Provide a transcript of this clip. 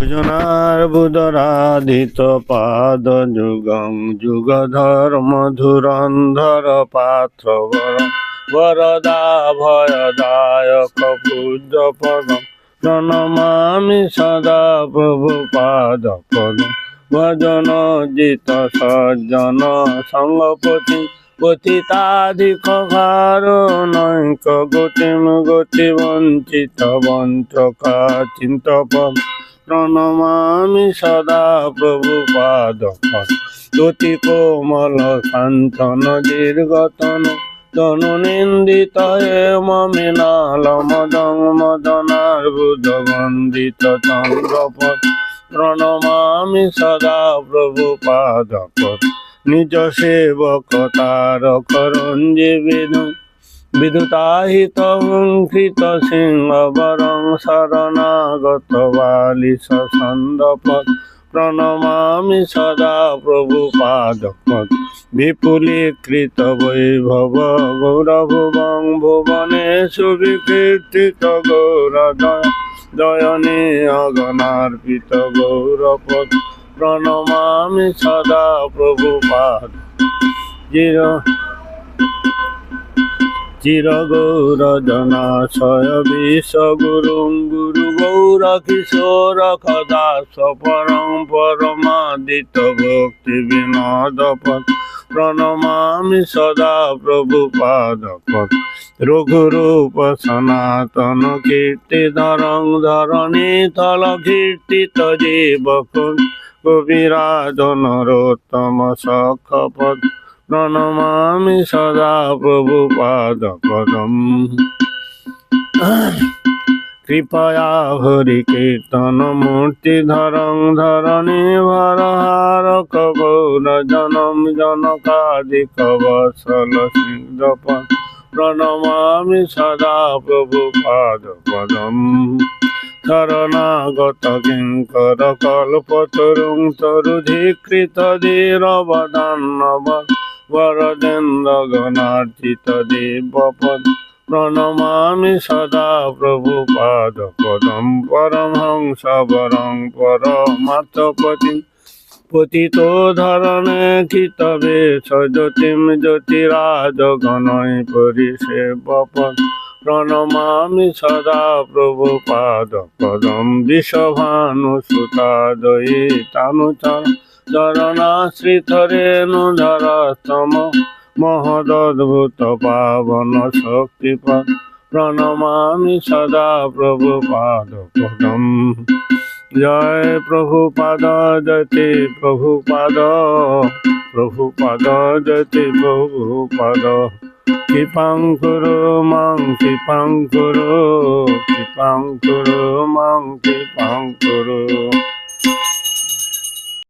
যোজনার বুদরাধিত পাদ যুগং যুগধর মধুরন্ধর পাত্র বর বরদা ভয়দায়ক পূজ্য পদম প্রণমামি সদা প্রভু পাদ পদম ভজন জিত সজ্জন সঙ্গপতি, পতিতাধিক কারণৈক গতিম গতি বঞ্চিত বঞ্চকা চিন্তপদ প্রণমামি সদা প্রভু পাদ জ্যোতি কোমল কাঞ্চন দীর্ঘতন, তনু নিন্দিত হে মমিনাল মদং মদনার বুধ বন্দিত চন্দ্রপদ। প্রণমামি সদা প্রভু পাদ নিজ সেবক তার করঞ্জি বিদু বিদুতাহিত কৃত সিংহ বরং শরণাগত বালিশ সন্দপদ প্রণমামি সদা প্রভু পাদপদ বিপুলীকৃত বৈভব গৌরভুবং ভুবনে সুবিকীর্তিত গৌরদয় দয়নে অগণার্পিত গৌরপদ প্রণমামি সদা প্রভু পাদ চির গৌর জনাশয় বিশ গুরুং গুরু গৌর কিশোর দাস পরং পরমাদিত ভক্তি বিনোদ প্রণমামি সদা প্রভু পাদ পদ রঘুরূপ সনাতন কীর্তি ধরং ধরণী তল কীর্তিত জীবক কবিরাজ নরোত্তম সখপদ। প্রণমামি সদা প্রভু পাদ পদম। কৃপয়া হরি কীর্তন মূর্তি ধরং ধরণী ভরহার কগৌর জনম জনকাদিক বসল সিংহপদ প্রণমামি সদা প্রভু পাদ পদম। শরণাগত কিঙ্কর কল্পতরুং তরুধিকৃত ধীরবদান্নব বরদেন্দ্র গণার্চিত দেবপদ প্রণমামি সদা প্রভু পাদ পদম পরমহংস বরং পরমাত্মপতি পতিত ধরণে খিতবে সজ্যোতিম জ্যোতিরাজ গণয় পরিষেবপদ প্রণমামি সদা প্রভু পাদ পদম বিষভানু সুতাদয়ী তানুচর চরণাশ্রিত রেণু ধরস্তম মহদদ্ভুত পাবন শক্তিপদ প্রণমামি সদা প্রভু পাদ পদম। জয় প্রভু পাদ, জয়তে প্রভু পাদ। প্রভু পাদ, জয়তে প্রভু পাদ। কৃপাং কুরু, মাং কৃপাং কুরু। কৃপাং